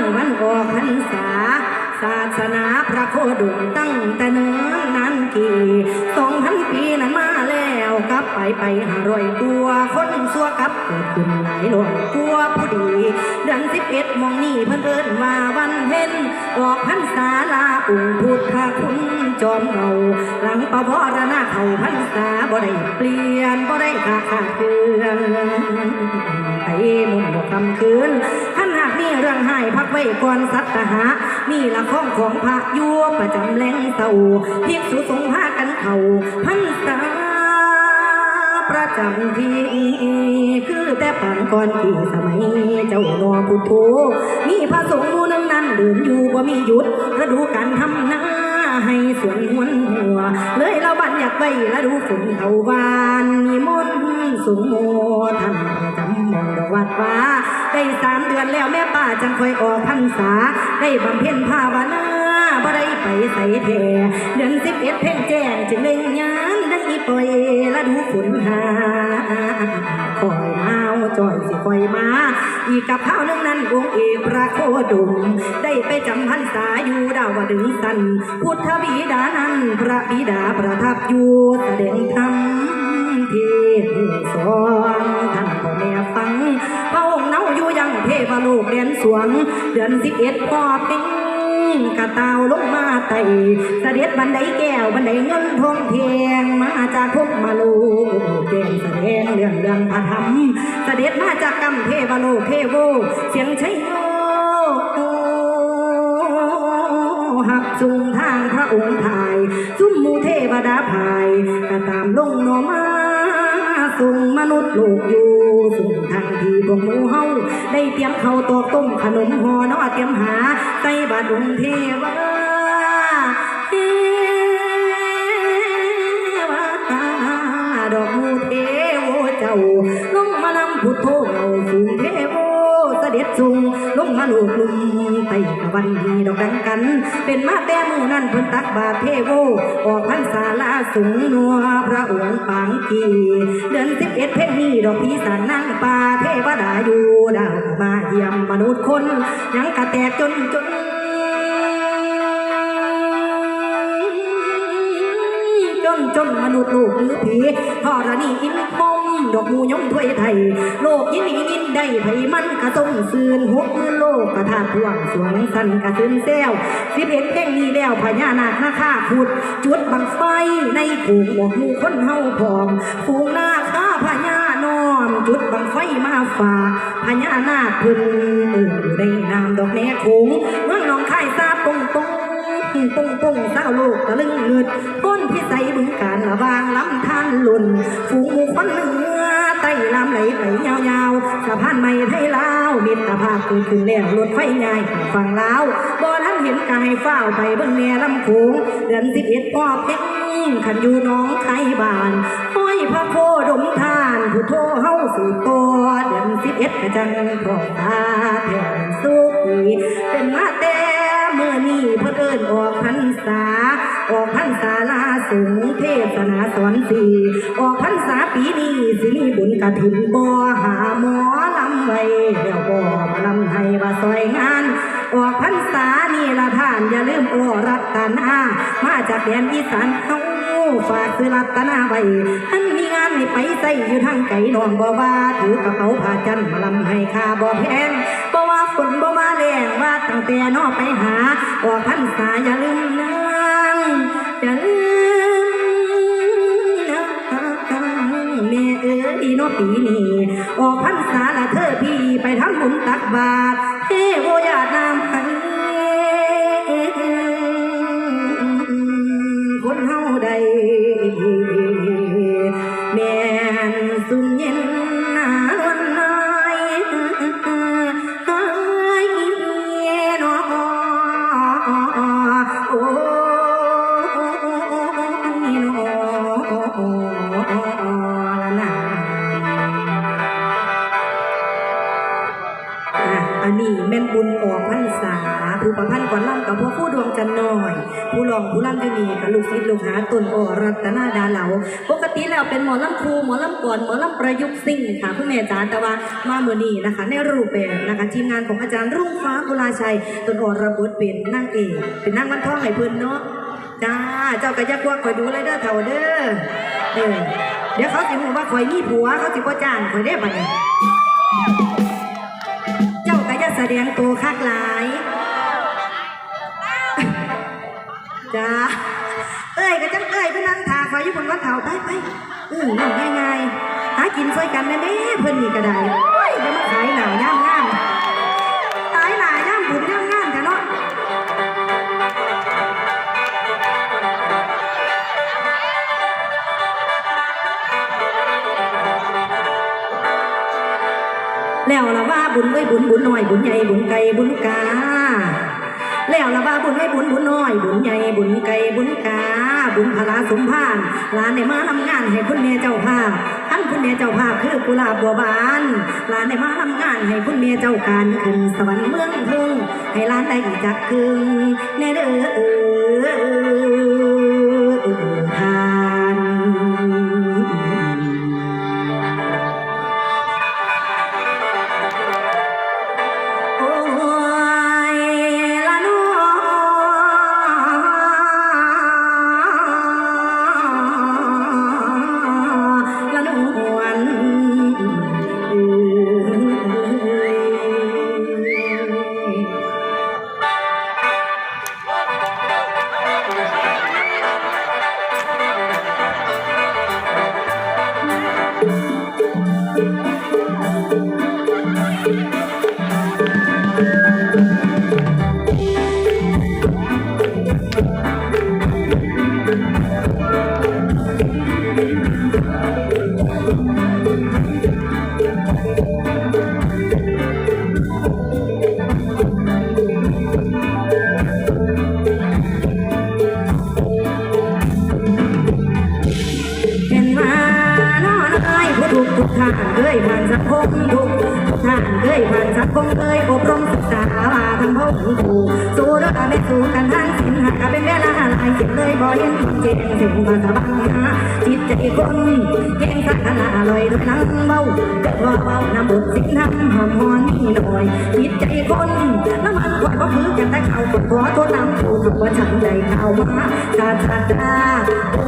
งวันออกพรรษา ศาสนาพระโคดมตั้งแต่เนิ่นนานกี่สองพันปีนั้นมาแล้วกลับไปไปหารอยกลัวคนสัวกับเกิดขึ้นหลายหลวงกลัวผู้ดีเดือนสิบเอ็ดมองนี่เพิ่นเอิ้นว่าวันเพ็ญออกพรรษาลาองค์พุทธคุณจอมเก่าหลังประพรณาเขาพรรษาบ่ได้เปลี่ยนบ่ได้ขาดขาเคลื่อนไปมุนบอกคำคืน หากมีเรื่องให้พักไว้ก่อนสัตหามีละข้องของพระยัวประจำแหลงเต่าภิกษุสงฆ์พากันเขาพันษาประจำที่คือแต่ปางก่อนที่สมัยเจ้านอพุทโธมีพระสงฆ์มู่หนึงนั้นเดินอยู่บ่มีหยุดฤดูการทำนาให้สวนหวนหัว เลยเราบัญญัติไว้และดูฝนเขาวานมีมนต์สูงโมท่านประจำมองดอกวัดว่าได้ส อนแล้วแม่ป้าจังคอยออกพรรษา ได้บำเพ็ญภาวนาบ่ได้ไปใส่แท่เดือนสิบเอ็ดเพ่งแจ้งจึงได้งานได้ปล่อยละดูฝนหาคอยมาจอยสิคอยมา อีกกับข้าวนึงนั้นองค์เอกพระโคดม ได้ไปจำพรรษาอยู่ดาวดึงสัน พุทธบิดานั้น พระบิดาประทับอยู่แสดงธรรมเทศสอน สวง เดือนสิบเอ็ดพ่อเป็นกระตาลงมาไต่เสด็จบันไดแก้วบันไดเงินทองเทียงมาจากพบมาลูเก่งแสดงเรื่องเรื่องพระธรรม เสด็จมาจากกำเทวโลเทโวเสียงชัยโยหักจุงทางพระองค์ถ่ายจุมมูเทวดาภายก็ตามลงหนอมาส่งมนุษย์โลกอยู่ เตรียมข้าตอกต้มขนมห่อเนาะเตรียมหาใส่บาตรองเทวา วันดีดอกดังกัน เป็นมาแต่มือนั่นเพิ่นตักบาเทโวออกพรรษาลาสูงนัวพระองค์ปางกีเดือนสิบเอ็ดเพ่งนี้ดอกพีสานนั่งป่าเทวดาอยู่ดาวมาเยี่ยมมนุษย์คนยังกระแตกจนจนจนจนมนุษย์โลกหรือผีธรณีอินพง ดอกมูยงถ้วยไทย โลกยินดียินได้ไผมันกระทรงซืนหกมือโลกกระทาท่วงสวงสันกระซึนแซวสิเห็นแก่งนี้แล้วพญานาคนาคาขุด จุดบังไฟในผูกหมวกหมูคนเฮาพองผูงนาคาพญานอม จุดบังไฟมาฝาพญานาคพึ่นเอออยู่ในนามดอกแม่คงเมืองหนองคายซาปงปง ปุ้งปุ้งเศ้าลูกตะลึงเงืดก้นพิสัยบึงการระวางลำทานหล่นฝูงหมูควันเนื้อไต่ลำไหลไหลยาวๆสะพานไม่ไทยลาวมิตรภาพเกิดขึ้นแล้วรถไฟใหญ่ฝั่งลาวบ่ทันเห็นกายเฝ้าไปเบิ่งแม่ลำโขงเดือนสิบเอ็ดพ่อเพ่งขันอยู่น้องไทยบานห้อยพระโคดมทานผู้โทเฮาสู่ตัวเดือนสิบเอ็ดกระจังพอตาแผ่ สูงเทศนาสอนสีออกพรรษาปีนี้สิมีบุญกระถิ่นบ่หาหมอลำไว้เดี๋ยวบ่มาลำให้ว่าซอยงาน ออกพรรษานี่ละท่านอย่าลืมโอรัตนามาจากแดนอีสานเฮาฝากซื้อรัตนาไว้ท่านมีงานให้ไปใส่อยู่ทางไก่นองบ่ว่าถือกระเป๋าผ้าจันมาลำให้ค่าบ่แพงบ่ว่าฝนบ่มาแรงว่าตั้งแต่นอไปหาออกพรรษาอย่าลืมนางอย่าลืม ยเผู้รองผู้ล่ำที่นี่กับลูกศิษย์ลูกหาตนโอรัตนาดาเหลาปกติแล้วเป็นหมอลำครูหมอลำก่อนหมอลำประยุกต์สิ่งค่ะคุณแม่จ๋าแต่ว่ามาเมื่อนี้นะคะ ในรูปแบบนะคะทีมงานของอาจารย์รุ่งฟ้ากุลาชัยตนโอระบทเป็นนางเอกเป็นนางวันทองให้เพิ่นเนาะจ้าเจ้าก็อยักว่าคอยดูเลยเด้อเถ่าเด้อเออเดี๋ยวเขาสิบอกว่าคอยมีผัวเขาสิบ่จ้างคอยได้บัดนี้เจ้าก็จะแสดงตัวคักลาย จ้าเอ้ยก็จังเอ้ยไปนั่งทาคอยอยู่บนวัดเถาไปไปเออนั่งง่ายๆหากินช่วยกันแน่ๆเพิ่นนี่ก็ได้โอ้ยเดี๋ยวมาขายหนาวย่ามงามขายหนาวย่ามบุญย่ามงามกันเนาะแล้วละว่าบุญไว้บุญบุญน้อยบุญใหญ่บุญไก่บุญกา แล้วละว่าบุญไว้บุญบุญน้อย บุญใหญ่บุญไก่บุญกา บุญพลาสมพานลานได้มาทำงานให้คุณเมียเจ้าภาพท่านคุณเมียเจ้าภาพคือกุหลาบบัวบานลานได้มาทำงานให้คุณเมียเจ้าการขึ้นสวรรค์เมืองทุ่งให้ลานได้จักคืนเนเด้อ ทุกท่านเคยผ่านสังคมทุกท่านเคยผ่านสังคมเคยอบรมศึกษาว่าทำพ่อผู้สู้เรื่องไม่สู้กันทาง สินหักเป็นเวลาหลายเสิบเลยบ่เห็นคนเก่งถึงมาสบังหาจิตใจคนเก่งสักขนาลอยด้วยนังเบาเกิดว่าเบาน้ำบุญสินทำหอมหอนนี่หน่อยจิตใจคนน้ำมันขวดก็คือกันแต่เข้ากดหัวตัวน้ำผู้ถูกว่าฉันใจเข้ามาชาชาชา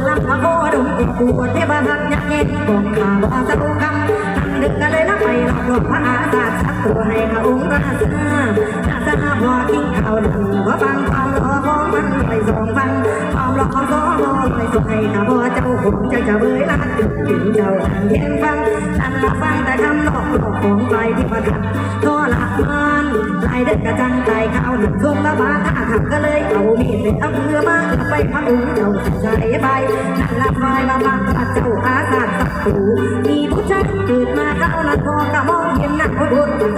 ลำพะโคดมอุปวดเทพทัตยักษ์เย็นบอกข่าวว่าเจ้าคำ ทันดึกกันเลยนะไปหลอกหลอกพระอาสาสักตัวให้พระองค์ราชาราชาพอกินข้าวดังพอฟังความรอของมันไปสองฟังความรอของสองรอไปส่งให้ข้าพอเจ้าคงจะจะเบยลาจุดถึงเจ้าทางเทียนฟังฉันละฟังแต่คำหลอกหลอกของไปที่ประทับทอละมันลายเด็กกระจังใจข้าวหนึ่งช่วงละบาทถ้าขับก็เลยเอามีดไปเอาเรือมาไปพระองค์เจ้าใจไปนั่นละไฟมาบังพระเจ้าอาสาสักตูมี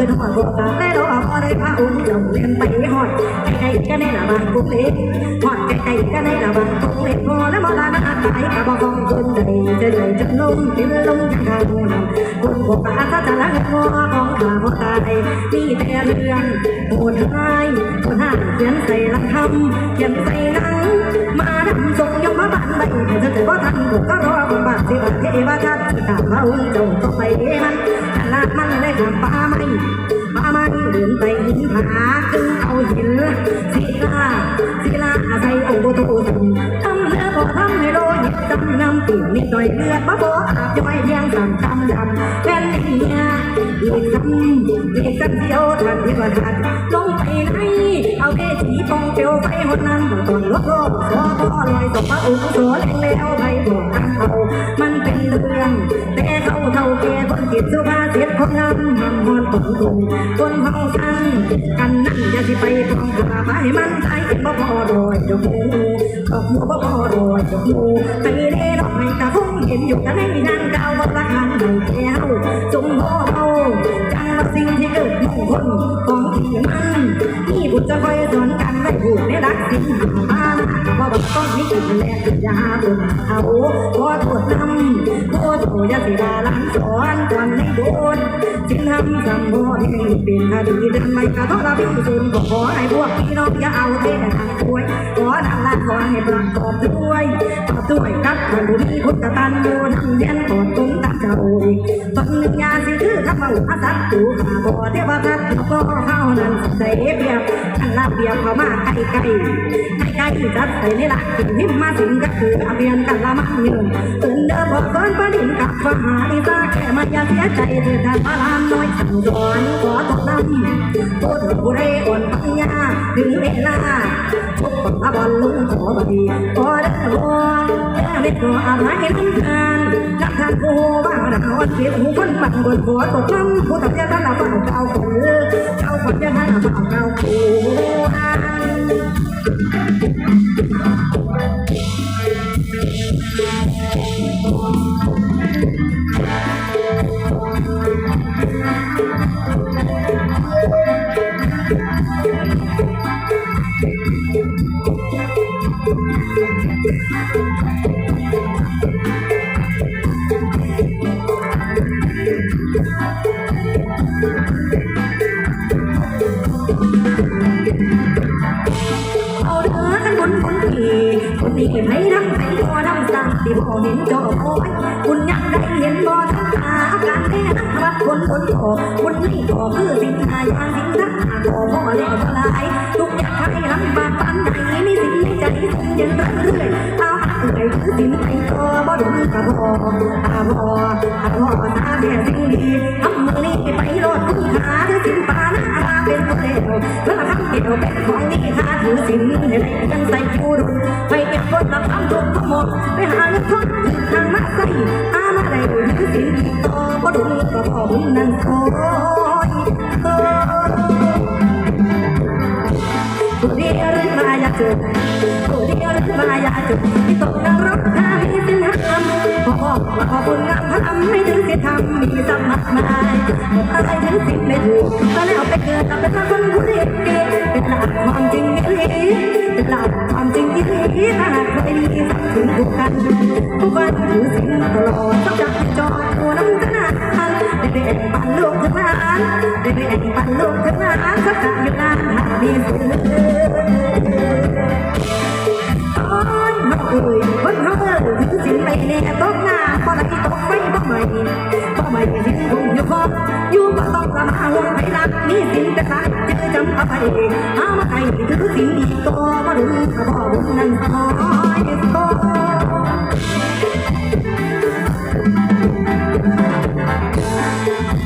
คนอุ่นเกินหัวพวกกันไรอพอได้พระองค์เจ้าเล่นไปหอดไก่ก็ในละบางกุ้งเล็กหอดไก่ก็ในละบางกุ้งเล็กพอแล้วมาลานาตายกะบอกองคนใดจะได้จะลงเป็นลงจากทางนำคนพวกอาสาจะละงัวของข้าพอตายมีแต่เรื่องโหดร้ายโหดห้าเขียนใส่ละคำเขียนใส่หนังมาดำส่ง มาบันใบเธอจะว่าทันผมก็รอผมบาดเสียเทวทัตตามเขาจงต้องไปมันลาดมันได้ทำป่าไม้ป่าไม้เดินไปหินผาขึ้นเอาหินศิลาศิลาใส่องค์โตทำทำเนื้อพอทำให้โลหิตจำนำปีนิดหน่อยเลือดมาบอาบย่อยเพียงสามคำดำเป็นเนี่ยอีกคำอีกสักเดียวทันเทวทัตลงไปไหน เอาเกจีปองเปียวไปหดนั้นบ่ต้องลดโลกขอพ่อลอยศพพระองค์สวนแล้วไปบอกกันเขามันเป็นเรื่องแต่เขาเท่าแก่คนจิตสุภาษิตของงามมันฮอนตรงตรงคนเฮาสั่งกันนั่นอย่าสิไปทองขาไปมันใจเป็นบ่พอดอยดอกหมูดอกหมูบ่พอดอยดอกหมูไปเด้ดอกให้ตาคงเห็นอยู่กันให้นั่งเก่าว่าละคันให้แก้วจงพ่อเฮาจังว่าสิ่งที่เกิดมงคลของ ที่มันมีบุตรจะคอยสอนกันไว้ผูกในรักสิ่งบ้านว่า ต้องมีกินแลกยาบนเขาขอโทษนำขอโทษยาสีดาลังสอนก่อนให้โดนสินทำสำบ่ให้เป็นคดีเดินไม่กระทบราพิสูจน์ก็ขอให้พวกพี่น้องอย่าเอาเททางช่วยขอดังลาขอให้ประกอบด้วยตอบด้วยกับคนบุรีพุทธตันโยนำเย็นกอดตุ้งตาเจ้าตอนหนึ่งยาสิคือคำว่าอาสัตตูขาบ่เทวทัตแล้วก็เข้านั้นใส่เปียบอันลาเปียบเขามาไกลไกลไกลไกลจัดใส่นี่ละถึงหิมมาสิงก็คืออาเบียนกันละมันยืนตือนเด้อบอกก่อนประดินกับฟ้าอีสาแค่มาอย่าเสียใจเถิดท่านพระรามน้อยสั่งสอนขอตกลำตัวเถิดผู้ใดอ่อนปัญญาถึงเวลาพบกับอาบอลลุงขอบดีขอได้บ่แค่ไม่ขออะไรน้ำทานนักทานผู้บ้าดาวเสียหูคนปังบนหัวตกลำผู้ตัดยาท่านละเฝ้าเก่าคนเจ้าคนยาท่านละเฝ้าเก่าผู้ วันนี้ก็คือสิ่งทายาสิ่งนักหาก็พอแล้วทลายทุกอย่างให้รับากปันใหนมีสิ่งในใจคงยังรักเรื่อยเอาอะไรคือสิ่งไปก็บ่ดูกระพออาพออาพอตาเดียสิ่งดี เป็นตัวเลวแล้วทำเกี่ยวเป็นของนี้ค่าถือสิ่งให้ได้ยังใส่ผู้ดุลไปเก็บคนละคำทุกขโมยไปหาเงินทองทางมาใส่อามาได้ถือสิ่งต่อบ่ดุลก็พอบุญนั้นโอ้ยโอ้ยผู้เดียวหรือมายาจุดผู้เดียวหรือมายาจุดที่ตกนรกามี สินธรรมขอบอกว่าขอบุญงามพระธรรมไม่ถึงสิทำมีสมัครมายหมดอะไรถึงสิ่งไม่ถูกมาแล้วไปเกิดกับเป็นคนผู้ดีเป็นหลักความจริงอีหลีเป็นหลักความจริงอีหลีถ้าหากใครมีสักถึงทุกกันทุกวันถือสิ่งตลอดสักจับจอดตัวน้ำตาได้แบ่งปันโลกทั้งนั้นได้แบ่งปันโลกทั้งนั้นสักการอยู่นานหามีสุด อยู่คอยู่บ่ต้องประมาห่วงไปรักมีสิ่งแต่ตายเจอจำเอาไปเอามาให้ถือสิ่งดีก็บ่ดุลก็บ่บุญนั่นคอยก็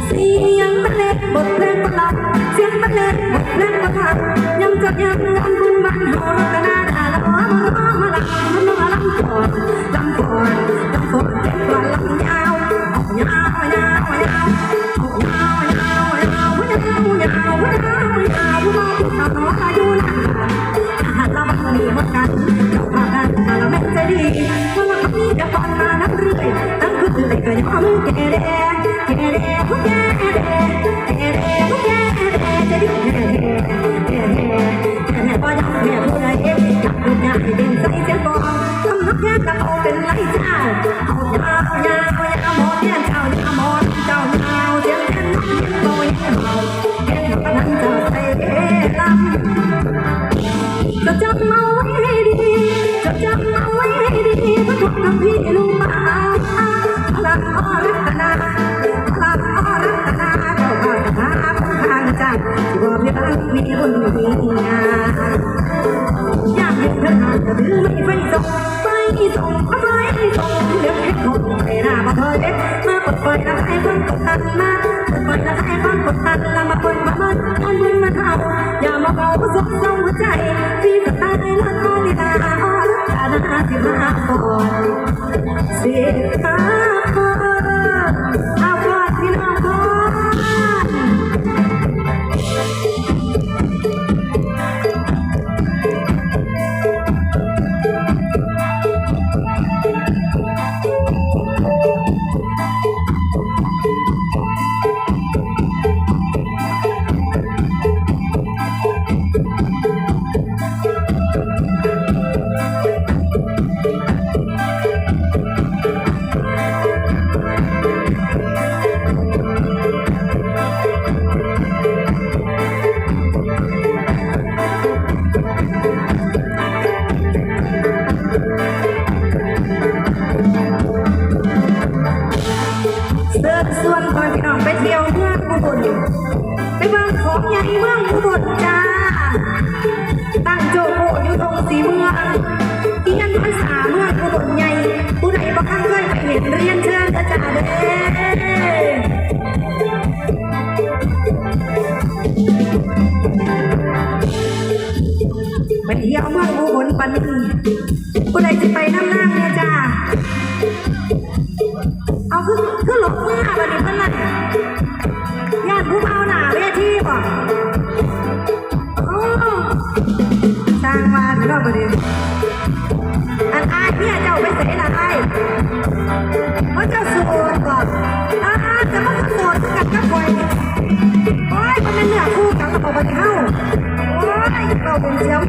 เสียงบรรเลงบทเพลงประหลาดเสียงบรรเลงบทเพลงประหลาดยังจะยังลำบุญบ้านเฮารัตนาดาละอ้อมาละอ้อมาละมันมาลำก่อนลำก่อนลำก่อนเจ็บกว่าลำยา คนละกไอ้คนกดตังมาคนละกไอ้คนกดตังละมาคนมามันอันนี้าอย่ามาเอาสุขสหัวใจพี่ก็ตายละคนที่ตาอ่อนกาดาที่มาอ่อนเสียตา เดินส่วนพ่อพี่น้องไปเที่ยวเมืองอุบลไปเบิ่งของใหญ่เมืองอุบลจ้า ตั้งโจโกอยู่ตรงสีเมืองเรียนภาษาเมืองอุบลใหญ่ ผู้ใดบ่คันเคยไปเห็นเรียนเชิญก็จะเด้ไปเที่ยวเมืองอุบลปันนี้ผู้ใดจะไปน้ำนางเนี่ยจ้าเอาคือคือหลบหน้ นี่